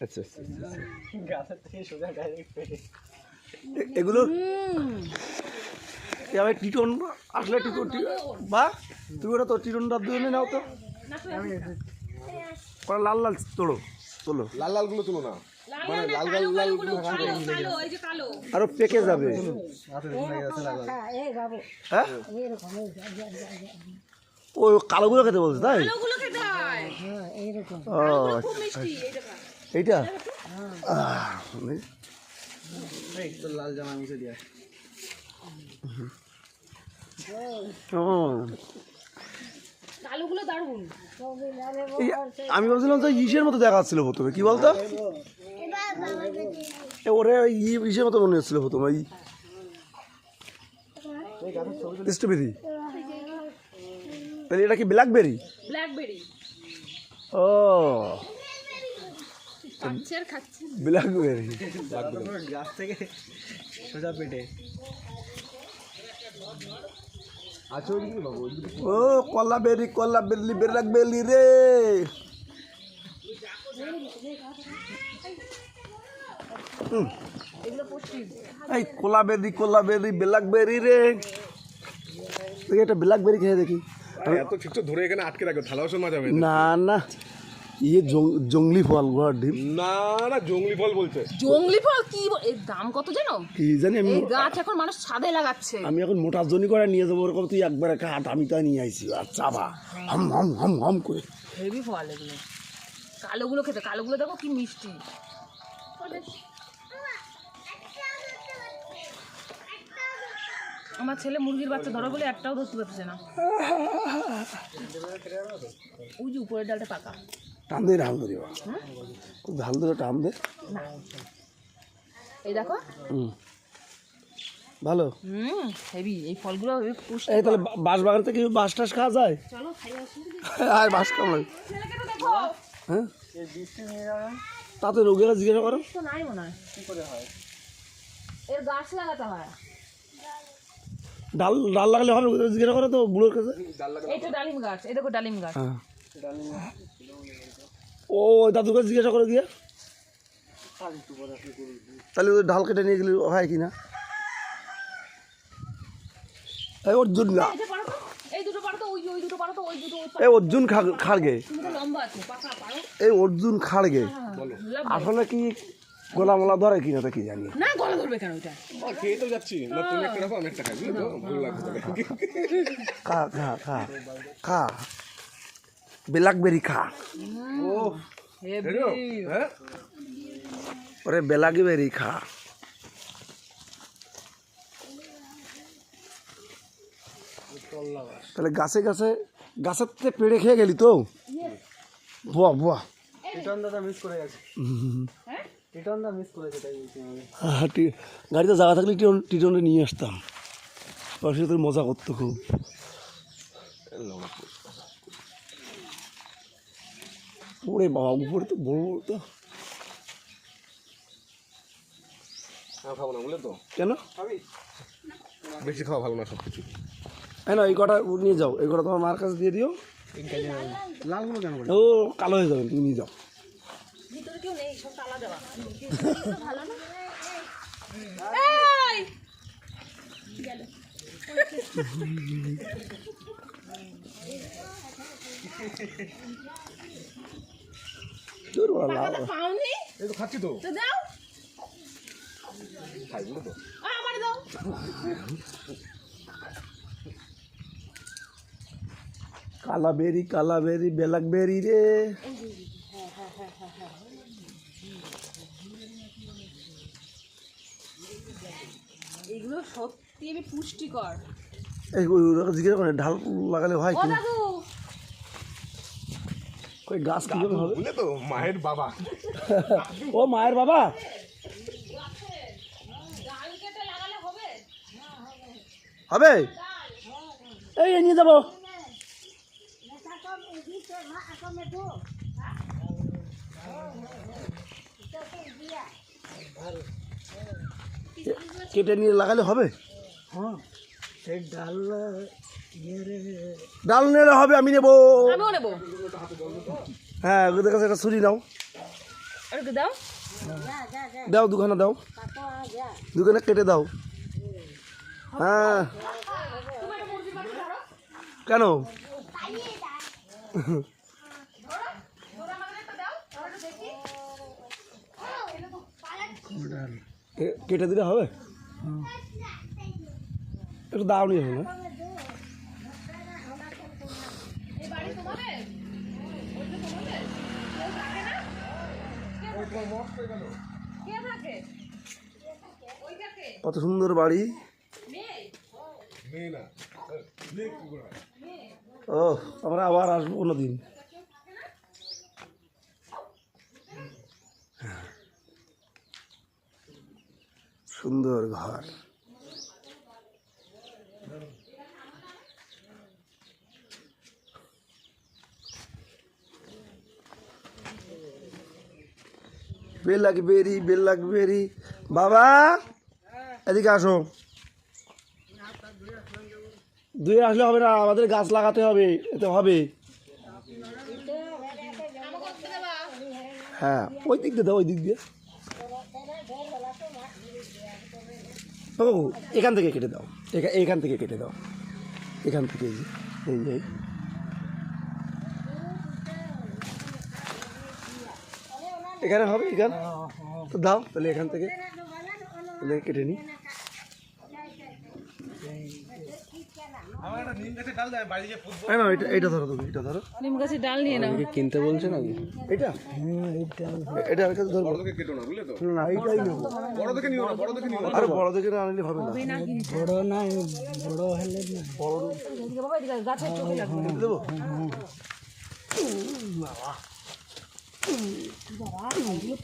আচ্ছা আচ্ছা আচ্ছা। এগুলো? এবার টিটন? আসলে টিটন টি- বা তুমি ওটা তো টিটনটা দুজনে নাও তো। ওরা লাল লাল তোলো তোলো। লাল লালগুলো তুলো না। মানে লাল লাল লালগুলো আরও পেকে যাবে। হ্যাঁ ও কালোগুলো খেতে বলছে তাই? ও আচ্ছা। এইটা? লাল জামা মুছে দিয়া ও এই আমি ভাবছিলাম তো ইসের মতো দেখাচ্ছিল প্রথমে কি বলতো? এ ওরে ইসের মতো মনে হচ্ছিল প্রথমে স্ট্রবেরি। তাহলে এটা কি ব্ল্যাকবেরি? ব্ল্যাকবেরি। ও। খাচ্ছে আর খাচ্ছে ব্ল্যাকবেরি গাছ থেকে সোজা পেটে। আছে ওই দিকে বাবু ওই দিকে ও কলা বেরি কলা বেরলি বেরাক বেলি রে। এই কলা বেরি কলা বেরি ব্ল্যাক বেরি রে। দেখি একটা ব্ল্যাক বেরি খেয়ে দেখি। এত ঠিক তো ধরে এখানে আটকে রাখো থালা বাসন মাজাবে। না না। ইয়ে জং- জঙ্গলি ফল ঘর ডিম। না না জঙ্গলি ফল বলছে। জঙ্গলি ফল কি এর দাম কত জানো? কি জানি আমি এই গাছ এখন মানুষ ছাদে লাগাচ্ছে। আমি এখন মোটা জনি করে নিয়ে যাব ওরকম তুই একবার কাট আমি তাই নিয়ে আইছি। আর চাবা হাম হাম হাম হাম করে। হেভি ফল এগুলো। কালোগুলো খেতে কালোগুলো দেখো কি মিষ্টি। আমার ছেলে মুরগির বাচ্চা ধরো বলে একটাও ধরতে পারছে না। ওই যে উপরের ডালটা পাকা। টান দে ঢাল ধরে খুব ঢাল ধরে টান দে না এই দেখো। হুম। ভালো? হুম হেভি। এই ফলগুলো এই তাহলে বাঁশ বাগান থেকে বাঁশ টাস খাওয়া যায়? চলো খাই আর বাঁশ কামড়াই ছেলেকে হ্যাঁ? এই তাতে রোগীরা জিজ্ঞাসা করো? তো নাই মনে হয়। কি করে হয়? এর গাছ লাগাতে হয়। ডাল ডাল লাগালে হবে জিজ্ঞাসা করো তো বুড়োর কাছে। এইটা ডালিম গাছ। এই দেখো ডালিম গাছ। হ্যাঁ। ও দাদুর কাছে জিজ্ঞাসা করো গিয়ে। তাহলে ওই ডাল কেটে নিয়ে গেলে হয় কি না? এই অর্জুন না এই অর্জুন খাড়গে। তুমি তো লম্বা আছে পাকা পারো। এই অর্জুন খাড়গে। লাভ আসলে কি গোলা মোলা ধরে কিনা তো কি জানি। না গলা ধরবে কেন ওইটা? খেয়ে তো যাচ্ছি। না তুমি একটা রাখো আমি একটা খাই ভালো লাগবে খা খা খা খা। ব্ল্যাকবেরি খা। হেভি হ্যাঁ? ওরে বেলাগবেরি খা। তাহলে গাছে গাছে গাছের থেকে পেড়ে খেয়ে গেলি তো? বুয়া বুয়া। হ্যাঁ, টি- গাড়িতে জায়গা থাকলে টিটন নিয়ে আসতাম। তোর মজা করতো খুব। ওরে বাবা উপরে তো বড় বড় তো। খাব না বুঝলে তো। কেন? বেশি খাওয়া ভালো না সব কিছু হ্যাঁ না এই কটা নিয়ে যাও এই কটা তোমার মার কাছে দিয়ে দিও। লালগুলো কেন ও কালো হয়ে যাবে তুমি নিয়ে যাও। ভিতরে কেউ নেই সব তালা দেওয়া। ভালো না? তোর বাবা পাওনি? এই তো খাচ্ছি তো। তো দাও। তো। আ, আমার দাও। কালা বেরি কালা বেলাক বেরি রে। এগুলো সত্যি আমি পুষ্টিকর। ওরা জিজ্ঞাসা করে ঢাল লাগালে হয় ও কি? দাদু ওই গাছ কীভাবে হবে? বুঝলে তো মায়ের বাবা। ও মায়ের বাবা? কেটে হবে? হবে এই এই নিয়ে যাব। কেটে নিয়ে লাগালে হবে? হ্যাঁ। ডাল ডাল নিলে হবে আমি নেব। নেব। হ্যাঁ ওদের কাছে একটা ছুরি নাও। দাও। দাও দুখানা দাও। দুখানা কেটে দাও। হ্যাঁ। কেন? কেটে দিলে হবে? একটু দাও নিয়ে হবে না। কে থাকে কত সুন্দর বাড়ি। ও, আমরা আবার আসব কোনোদিন সুন্দর ঘর। বেলাক বেরি বাবা এদিকে আসো। দুই আসলে হবে না আমাদের গাছ লাগাতে হবে এতে হবে। হ্যাঁ ওই দিক দিয়ে দাও ওই দিক দিয়ে। ও এখান থেকে কেটে দাও। এখা- এখান থেকে কেটে দাও। এখান থেকে এই যে, এই যে। এখানে হবে এখানে তো দাও তাহলে এখান থেকে। তাহলে কেটে নিই বাড়ি এটা ধরো তুমি এটা ধরো। নিম গাছের ডাল নিয়ে নাও। কিনতে বলছে নাকি? এটা? এটা আমি কাছে বড় কেটো না বুঝলে তো? না এইটাই নেব। বড় থেকে নিও না বড় থেকে নিও আরে বড় দেখে না আনলে হবে না। বাবা গাছের চোখে লাগবে কেটে দেবো?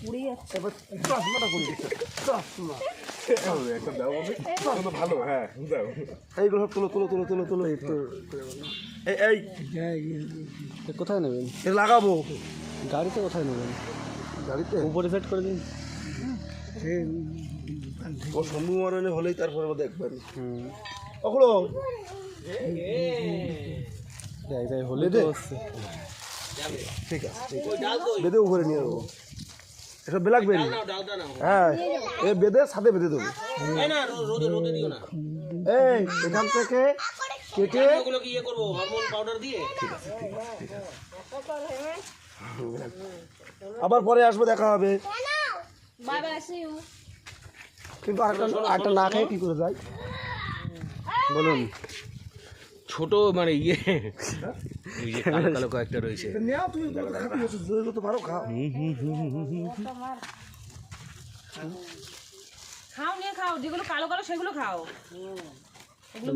পুড়ে যাচ্ছে চশমাটা করে দিচ্ছে চশমা একটা দাও তাহলে ভালো হ্যাঁ এইগুলো তুলো তুলো তুলো তুলো তুলো এই এই কোথায় নেবেন লাগাবো গাড়িতে কোথায় নেবেন গাড়িতে উপরে সেট করে দিন ও শম্ভু মরণে হলেই তারপরে দেখবেন ওগুলো হলে তো ঠিক আছে ঠিক আছে। বেঁধে উপরে নিয়ে যাব এটা ব্ল্যাকবেরি। হ্যাঁ এ বেঁধে সাথে বেঁধে দেবো। এই এখান থেকে কেটে আবার পরে আসব দেখা হবে। কিন্তু আরেকটা আরেকটা না খেয়ে কি করে যায় বলুন। ছোট মানে ইয়ে। ওই যে কালো কালো কয়েকটা রয়েছে। এটা তুমি খাতে বসে যেগুলো তো পারো খাও। খাও নিয়ে খাও যেগুলো কালো কালো সেগুলো খাও।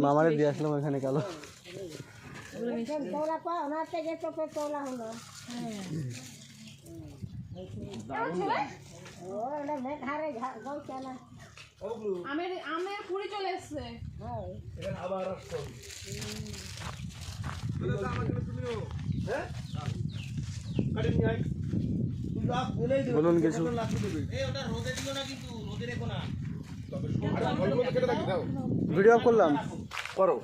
মামারে দিয়ে আসলাম এখানে কালো। আমের আমের কুড়ি চলে এসছে। আবার আসতো বলুন কিছু। ভিডিও করলাম। করো।